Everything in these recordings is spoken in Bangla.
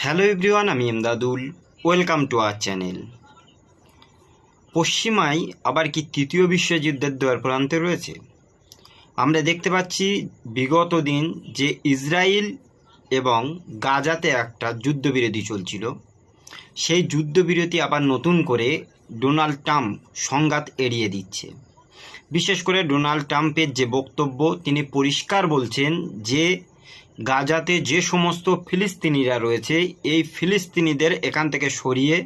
হ্যালো এভরিওয়ান, আমি Emdadul. Welcome to our channel. পশ্চিমায় আবার কি তৃতীয় বিশ্বযুদ্ধের দ্বার প্রান্তে রয়েছে? আমরা দেখতে পাচ্ছি বিগত দিন যে ইসরায়েল এবং গাজাতে একটা যুদ্ধবিরতি চলছিল। সেই যুদ্ধবিরতি আবার নতুন করে ডোনাল্ড ট্রাম্প সংঘাত এড়িয়ে দিচ্ছে। বিশেষ করে ডোনাল্ড ট্রাম্পের যে বক্তব্য, তিনি পরিষ্কার বলছেন যে গাজাতে যে সমস্ত ফিলিস্তিনিরা রয়েছে, এই ফিলিস্তিনিদের এখান থেকে সরিয়ে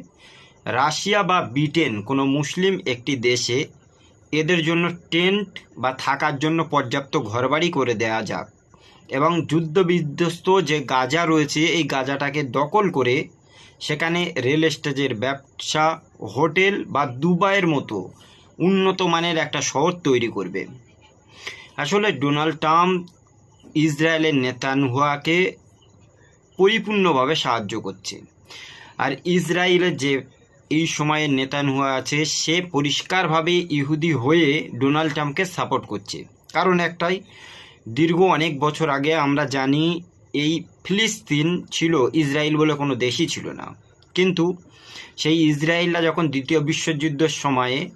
রাশিয়া বা ব্রিটেন, কোনো মুসলিম একটি দেশে এদের জন্য টেন্ট বা থাকার জন্য পর্যাপ্ত ঘরবাড়ি করে দেওয়া যাক এবং যুদ্ধ বিধ্বস্ত যে গাজা রয়েছে, এই গাজাটাকে দখল করে সেখানে রেল স্টেজের ব্যবসা, হোটেল বা দুবাইয়ের মতো উন্নত মানের একটা শহর তৈরি করবে। আসলে ডোনাল্ড ট্রাম্প ইসরায়েলের নেতানহুয়াকে পরিপূর্ণভাবে সাহায্য করছে। আর ইসরায়েলের যে এই সময়ে নেতানহুয়া আছে, সে পরিষ্কারভাবে ইহুদি হয়ে ডোনাল্ড ট্রাম্পকে সাপোর্ট করছে। কারণ একটাই, দীর্ঘ অনেক বছর আগে আমরা জানি এই ফিলিস্তিন ছিল ইসরায়েল বলে কোনো দেশই ছিল না। কিন্তু সেই ইসরায়েলরা যখন দ্বিতীয় বিশ্বযুদ্ধের সময়ে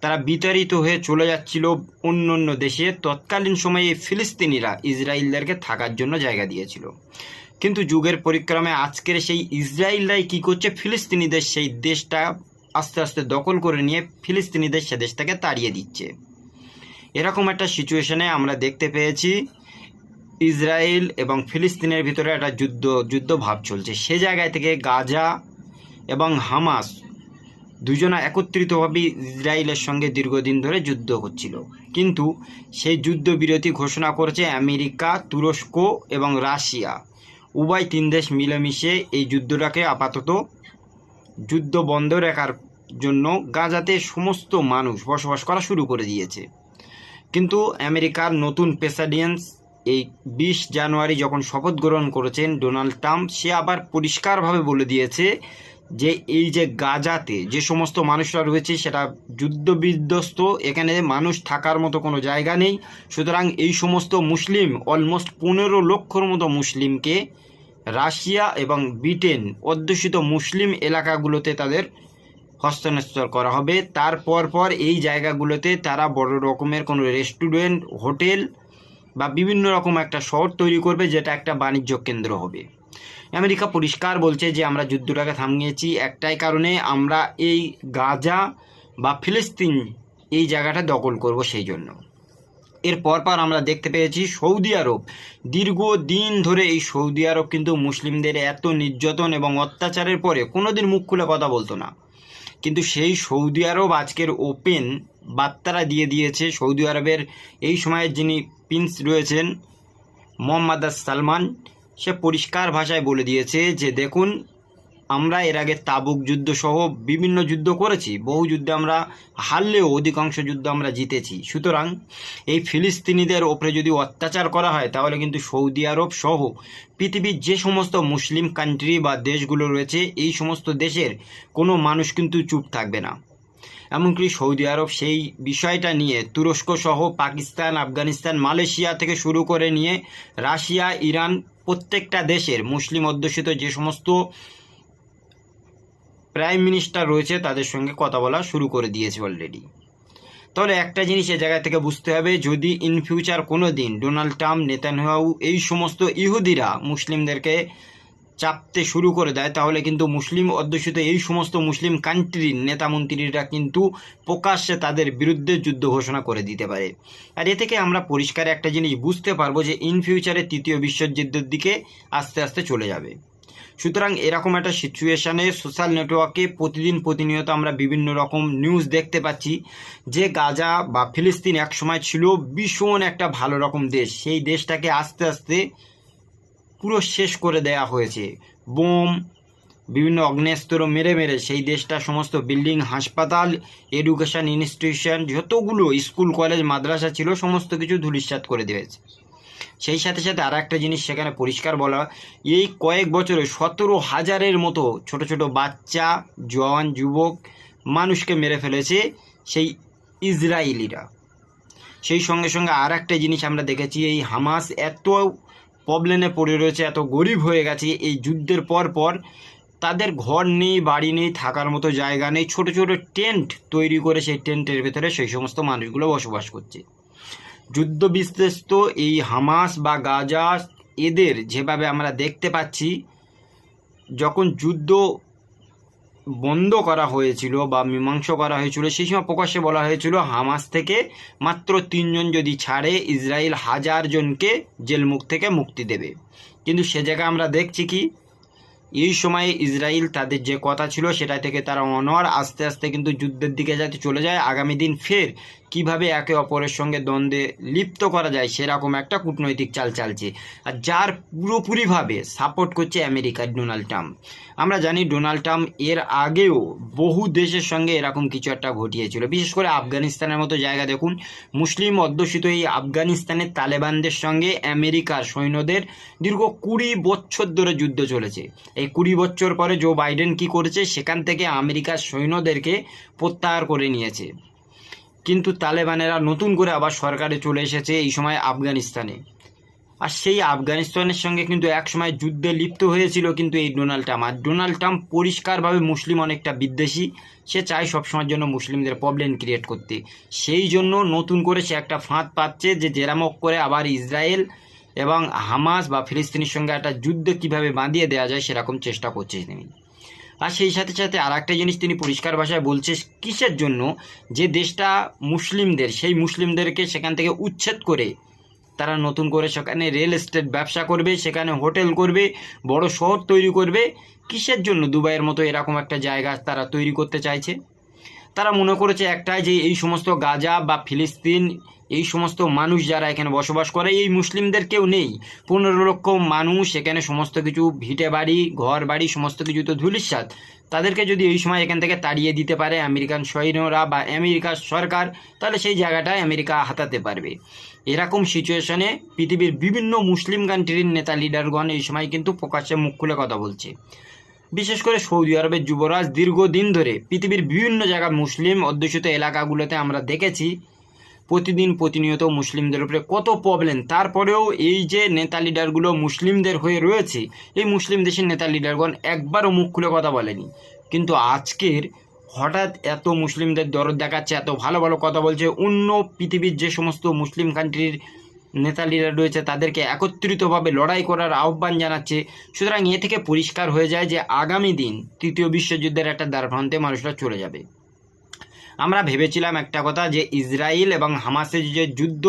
তারা বিতাড়িত হয়ে চলে যাচ্ছিল অন্য অন্য দেশে। তৎকালীন সময়ে ফিলিস্তিনিরা ইসরায়েলদেরকে থাকার জন্য জায়গা দিয়েছিল। কিন্তু যুগের পরিক্রমে আজকের সেই ইসরায়েলরাই কী করছে? ফিলিস্তিনিদের সেই দেশটা আস্তে আস্তে দখল করে নিয়ে ফিলিস্তিনিদের সে দেশটাকে তাড়িয়ে দিচ্ছে। এরকম একটা সিচুয়েশনে আমরা দেখতে পেয়েছি, ইসরায়েল এবং ফিলিস্তিনের ভিতরে একটা যুদ্ধ যুদ্ধ ভাব চলছে। সে জায়গায় থেকে গাজা এবং হামাস দুজনা একত্রিতভাবে ইসরায়েলের সঙ্গে দীর্ঘদিন ধরে যুদ্ধ হচ্ছিল কিন্তু সেই যুদ্ধবিরতি ঘোষণা করেছে আমেরিকা, তুরস্ক এবং রাশিয়া। উভয় তিন দেশ মিলেমিশে এই যুদ্ধটাকে আপাতত যুদ্ধ বন্ধ রাখার জন্য গাজাতে সমস্ত মানুষ বসবাস করা শুরু করে দিয়েছে। কিন্তু আমেরিকার নতুন প্রেসিডেন্ট এই বিশ জানুয়ারি যখন শপথ গ্রহণ করেছেন ডোনাল্ড ট্রাম্প, সে আবার পরিষ্কারভাবে বলে দিয়েছে যে এই যে গাজাতে যে সমস্ত মানুষরা রয়েছে সেটা যুদ্ধ বিধ্বস্ত এখানে মানুষ থাকার মতো কোনো জায়গা নেই। সুতরাং এই সমস্ত মুসলিম অলমোস্ট পনেরো লক্ষর মতো মুসলিমকে রাশিয়া এবং ব্রিটেন অধ্যুষিত মুসলিম এলাকাগুলোতে তাদের হস্তান্তর করা হবে। তারপর পর এই জায়গাগুলোতে তারা বড় রকমের কোনো রেস্টুরেন্ট, হোটেল বা বিভিন্ন রকম একটা শহর তৈরি করবে, যেটা একটা বাণিজ্য কেন্দ্র হবে। আমেরিকা পরিষ্কার বলছে যে আমরা যুদ্ধটাকে থামিয়েছি। একটাই কারণে আমরা এই গাজা বা ফিলিস্তিন এই জায়গাটা দখল করব সেই জন্য। এর পরপর আমরা দেখতে পেয়েছি সৌদি আরব। দীর্ঘ দিন ধরে এই সৌদি আরব কিন্তু মুসলিমদের এত নির্যাতন এবং অত্যাচারের পরে কোনোদিন মুখ খুলে কথা বলতো না। কিন্তু সেই সৌদি আরব আজকের ওপেন বার্তারা দিয়ে দিয়েছে সৌদি আরবের। এই সময়ের যিনি প্রিন্স রয়েছেন, মোহাম্মদ সালমান সে পরিষ্কার ভাষায় বলে দিয়েছে যে, দেখুন, আমরা এর আগে তাবুক যুদ্ধ সহ বিভিন্ন যুদ্ধ করেছি। বহু যুদ্ধে আমরা হারলেও অধিকাংশ যুদ্ধ আমরা জিতেছি। সুতরাং এই ফিলিস্তিনিদের ওপরে যদি অত্যাচার করা হয়, তাহলে কিন্তু সৌদি আরব সহ পৃথিবীর যে সমস্ত মুসলিম কান্ট্রি বা দেশগুলো রয়েছে, এই সমস্ত দেশের কোনো মানুষ কিন্তু চুপ থাকবে না। এমনকি সৌদি আরব সেই বিষয়টা নিয়ে তুরস্ক সহ পাকিস্তান, আফগানিস্তান, মালয়েশিয়া থেকে শুরু করে নিয়ে রাশিয়া, ইরান প্রত্যেকটা দেশের মুসলিম অধ্যুষিত যে সমস্ত প্রাইম মিনিস্টার রয়েছে তাদের সঙ্গে কথা বলা শুরু করে দিয়েছে অলরেডি তাহলে একটা জিনিস এ জায়গা থেকে বুঝতে হবে, যদি ইন ফিউচার কোনো দিন ডোনাল্ড ট্রাম্প নেতানহাউ এই সমস্ত ইহুদিরা মুসলিমদেরকে চাপতে শুরু করে দেয়, তাহলে কিন্তু মুসলিম অধ্যুষিত এই সমস্ত মুসলিম কান্ট্রির নেতা মন্ত্রীরা কিন্তু প্রকাশ্যে তাদের বিরুদ্ধে যুদ্ধ ঘোষণা করে দিতে পারে। আর এ থেকে আমরা পরিষ্কার একটা জিনিস বুঝতে পারব যে ইন ফিউচারে তৃতীয় বিশ্বযুদ্ধের দিকে আস্তে আস্তে চলে যাবে। সুতরাং এরকম একটা সিচুয়েশানে সোশ্যাল নেটওয়ার্কে প্রতিদিন প্রতিনিয়ত আমরা বিভিন্ন রকম নিউজ দেখতে পাচ্ছি যে, গাজা বা ফিলিস্তিন একসময় ছিল ভীষণ একটা ভালো রকম দেশ। সেই দেশটাকে আস্তে আস্তে পুরো শেষ করে দেয়া হয়েছে। বোম, বিভিন্ন অগ্নেস্ত্র মেরে মেরে সেই দেশটা, সমস্ত বিল্ডিং, হাসপাতাল, এডুকেশন ইনস্টিটিউশন, যতগুলো স্কুল, কলেজ, মাদ্রাসা ছিল, সমস্ত কিছু ধূলিসাৎ করে দিয়েছে। সেই সাথে সাথে আর একটা জিনিস সেখানে পরিষ্কার বলা, এই কয়েক বছরে সতেরো হাজারের মতো ছোট ছোট বাচ্চা, জওয়ান, যুবক, মানুষকে মেরে ফেলেছে সেই ইসরায়েলিরা। সেই সঙ্গে সঙ্গে আর একটা জিনিস আমরা দেখেছি, এই হামাস এত প্রবলেমে পড়ে রয়েছে, এত গরিব হয়ে গেছে, এই যুদ্ধের পর পর তাদের ঘর নেই, বাড়ি নেই, থাকার মতো জায়গা নেই, ছোট ছোট টেন্ট তৈরি করে সেই টেন্টের ভেতরে সেই সমস্ত মানুষগুলো বসবাস করছে। যুদ্ধ বিশ্লেষ্ট এই হামাস বা গাজা এদের যেভাবে আমরা দেখতে পাচ্ছি, যখন যুদ্ধ বন্ধ করা হয়েছিল বা মীমাংস করা হয়েছিল, সেই সময় প্রকাশ্যে বলা হয়েছিল হামাস থেকে মাত্র তিনজন যদি ছাড়ে ইসরায়েল হাজার জনকে জেলমুখ থেকে মুক্তি দেবে। কিন্তু সে জায়গায় আমরা দেখছি কি এই সময়ে ইসরায়েল তাদের যে কথা ছিল সেটা থেকে তারা অনর আস্তে আস্তে কিন্তু যুদ্ধের দিকে যাতে চলে যায়। আগামী দিন ফের কীভাবে একে অপরের সঙ্গে দ্বন্দ্বে লিপ্ত করা যায় সেরকম একটা কূটনৈতিক চাল চালছে। আর যার পুরোপুরিভাবে সাপোর্ট করছে আমেরিকার ডোনাল্ড ট্রাম্প। আমরা জানি ডোনাল্ড ট্রাম্প এর আগেও বহু দেশের সঙ্গে এরকম কিছু একটা ঘটিয়েছিল। বিশেষ করে আফগানিস্তানের মতো জায়গা দেখুন, মুসলিম অধ্যুষিত এই আফগানিস্তানের তালেবানদের সঙ্গে আমেরিকার সৈন্যদের দীর্ঘ কুড়ি বছর ধরে যুদ্ধ চলেছে। এই কুড়ি বছর পরে জো বাইডেন কি করেছে? সেখান থেকে আমেরিকার সৈন্যদেরকে প্রত্যাহার করে নিয়েছে। কিন্তু তালেবানেরা নতুন করে আবার সরকারে চলে এসেছে এই সময় আফগানিস্তানে। আর সেই আফগানিস্তানের সঙ্গে কিন্তু একসময় যুদ্ধে লিপ্ত হয়েছিল কিন্তু এই ডোনাল্ড ট্রাম্প। আর ডোনাল্ড ট্রাম্প পরিষ্কারভাবে মুসলিম অনেকটা বিদ্বেষী। সে চায় সবসময়ের জন্য মুসলিমদের প্রবলেম ক্রিয়েট করতে। সেই জন্য নতুন করে সে একটা ফাঁদ পাচ্ছে যে জেরামক করে আবার ইসরায়েল এবং হামাস বা ফিলিস্তিনের সঙ্গে একটা যুদ্ধ কীভাবে বাঁধিয়ে দেওয়া যায় সেরকম চেষ্টা করছে তিনি। আর সেই সাথে সাথে আর একটা জিনিস তিনি পরিষ্কার ভাষায় বলছে কিসের জন্য? যে দেশটা মুসলিমদের, সেই মুসলিমদেরকে সেখান থেকে উচ্ছেদ করে তারা নতুন করে সেখানে রিয়েল এস্টেট ব্যবসা করবে, সেখানে হোটেল করবে, বড় শহর তৈরি করবে, কিসের জন্য দুবাইয়ের মতো এরকম একটা জায়গা তারা তৈরি করতে চাইছে? তারা মনে করেছে একটাই যে এই সমস্ত গাজা বা ফিলিস্তিন এই সমস্ত মানুষ যারা এখানে বসবাস করে, এই মুসলিমদের কেউ নেই। পনেরো লক্ষ মানুষ এখানে সমস্ত কিছু, ভিটে বাড়ি, ঘর বাড়ি, সমস্ত কিছু তো ধুলিস্বাদ তাদেরকে যদি এই সময় এখান থেকে তাড়িয়ে দিতে পারে আমেরিকান সৈন্যরা বা আমেরিকার সরকার, তাহলে সেই জায়গাটায় আমেরিকা হাতাতে পারবে। এরকম সিচুয়েশনে পৃথিবীর বিভিন্ন মুসলিম কান্ট্রির নেতা লিডারগণ এই সময় কিন্তু প্রকাশ্যে মুখ খুলে কথা বলছে। বিশেষ করে সৌদি আরবের যুবরাজ দীর্ঘদিন ধরে পৃথিবীর বিভিন্ন জায়গা মুসলিম অধ্যুষিত এলাকাগুলোতে আমরা দেখেছি প্রতিদিন প্রতিনিয়ত মুসলিমদের উপরে কত প্রবলেম তারপরেও এই যে নেতা লিডারগুলো মুসলিমদের হয়ে রয়েছে, এই মুসলিম দেশের নেতা লিডারগণ একবারও মুখ খুলে কথা বলেনি। কিন্তু আজকের হঠাৎ এত মুসলিমদের দরদ দেখাচ্ছে, এত ভালো ভালো কথা বলছে, অন্য পৃথিবীর যে সমস্ত মুসলিম কান্ট্রির নেতা লিডার রয়েছে, তাদেরকে একত্রিতভাবে লড়াই করার আহ্বান জানাচ্ছে। সুতরাং এ থেকে পরিষ্কার হয়ে যায় যে আগামী দিন তৃতীয় বিশ্বযুদ্ধের একটা দ্বারভ্রান্তে মানুষরা চলে যাবে। আমরা ভেবেছিলাম একটা কথা যে ইসরায়েল এবং হামাসের যে যুদ্ধ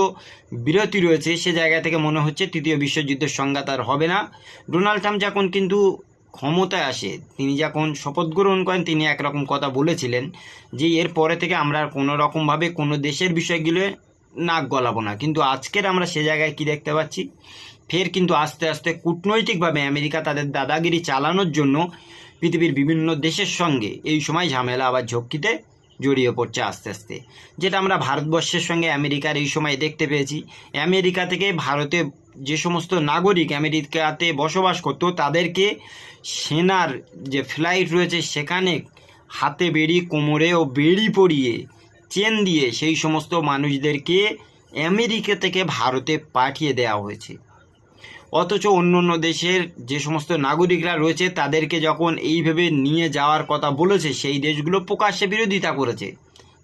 বিরতি রয়েছে, সে জায়গা থেকে মনে হচ্ছে তৃতীয় বিশ্বযুদ্ধের সংঘাত আর হবে না। ডোনাল্ড ট্রাম্প যখন কিন্তু ক্ষমতায় আসে, তিনি যখন শপথ গ্রহণ করেন, তিনি একরকম কথা বলেছিলেন যে এর পরে থেকে আমরা আর কোনো রকমভাবে কোনো দেশের বিষয়গুলো নাক গলাবো না। কিন্তু আজকের আমরা সে জায়গায় কি দেখতে পাচ্ছি? ফের কিন্তু আস্তে আস্তে কূটনৈতিকভাবে আমেরিকা তাদের দাদাগিরি চালানোর জন্য পৃথিবীর বিভিন্ন দেশের সঙ্গে এই সময় ঝামেলা আবার ঝক্কিতে জড়িয়ে পড়ছে আস্তে আস্তে। যেটা আমরা ভারতবর্ষের সঙ্গে আমেরিকার এই সময় দেখতে পেয়েছি। আমেরিকা থেকে ভারতে যে সমস্ত নাগরিক আমেরিকাতে বসবাস করতো, তাদেরকে সেনার যে ফ্লাইট রয়েছে, সেখানে হাতে বেড়ি, কোমরে ও বেড়ি পরিয়ে, চেন দিয়ে সেই সমস্ত মানুষদেরকে আমেরিকা থেকে ভারতে পাঠিয়ে দেওয়া হয়েছে। অথচ অন্য অন্য দেশের যে সমস্ত নাগরিকরা রয়েছে, তাদেরকে যখন এইভাবে নিয়ে যাওয়ার কথা বলেছে, সেই দেশগুলো প্রকাশ্যে বিরোধিতা করেছে।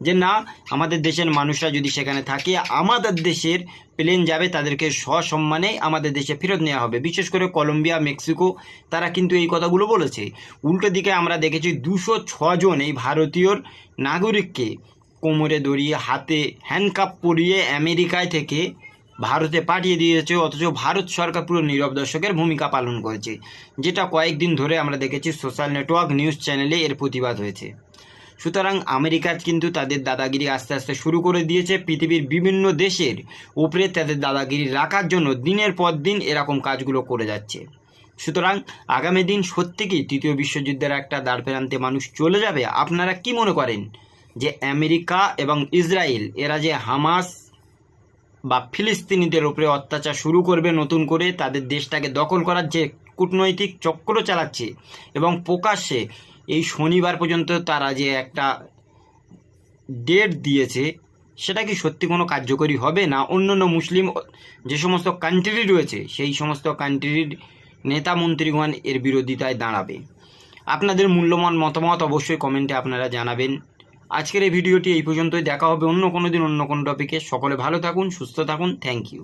যে না, আমাদের দেশের মানুষরা যদি সেখানে থাকে, আমাদের দেশের প্লেন যাবে, তাদেরকে সসম্মানে আমাদের দেশে ফেরত নেওয়া হবে। বিশেষ করে কলম্বিয়া, মেক্সিকো, তারা কিন্তু এই কথাগুলো বলেছে। উল্টো দিকে আমরা দেখেছি দুশো ছজন এই ভারতীয় নাগরিককে কোমরে দড়িয়ে হাতে হ্যান্ডকাপ পরিয়ে আমেরিকায় থেকে ভারতে পাঠিয়ে দিয়েছে, অথচ ভারত সরকার পুরো নীরব দর্শকের ভূমিকা পালন করেছে, যেটা কয়েকদিন ধরে আমরা দেখেছি সোশ্যাল নেটওয়ার্ক নিউজ চ্যানেলে এর প্রতিবাদ হয়েছে। সুতরাং আমেরিকা কিন্তু তাদের দাদাগিরি আস্তে আস্তে শুরু করে দিয়েছে, পৃথিবীর বিভিন্ন দেশের উপরে তাদের দাদাগিরি রাখার জন্য দিনের পর দিন এরকম কাজগুলো করে যাচ্ছে। সুতরাং আগামী দিন সত্যিই তৃতীয় বিশ্বযুদ্ধের একটা দ্বার প্রান্তে মানুষ চলে যাবে? আপনারা কি মনে করেন যে আমেরিকা এবং ইসরায়েল, এরা যে হামাস বা ফিলিস্তিনিদের উপরে অত্যাচার শুরু করবে নতুন করে তাদের দেশটাকে দখল করার যে কূটনৈতিক চক্র চালাচ্ছে এবং প্রকাশ্যে এই শনিবার পর্যন্ত তারা যে একটা ডেট দিয়েছে, সেটা কি সত্যি কোনো কার্যকরী হবে না? অন্য অন্য মুসলিম যে সমস্ত কান্ট্রি রয়েছে, সেই সমস্ত কান্ট্রির নেতা মন্ত্রীগণ এর বিরোধিতায় দাঁড়াবে। আপনাদের মূল্যবান মতামত অবশ্যই কমেন্টে আপনারা জানাবেন। আজকের এই ভিডিওটি এই পর্যন্তই। দেখা হবে অন্য কোনো দিন অন্য কোনো টপিকে সকলে ভালো থাকুন, সুস্থ থাকুন। Thank you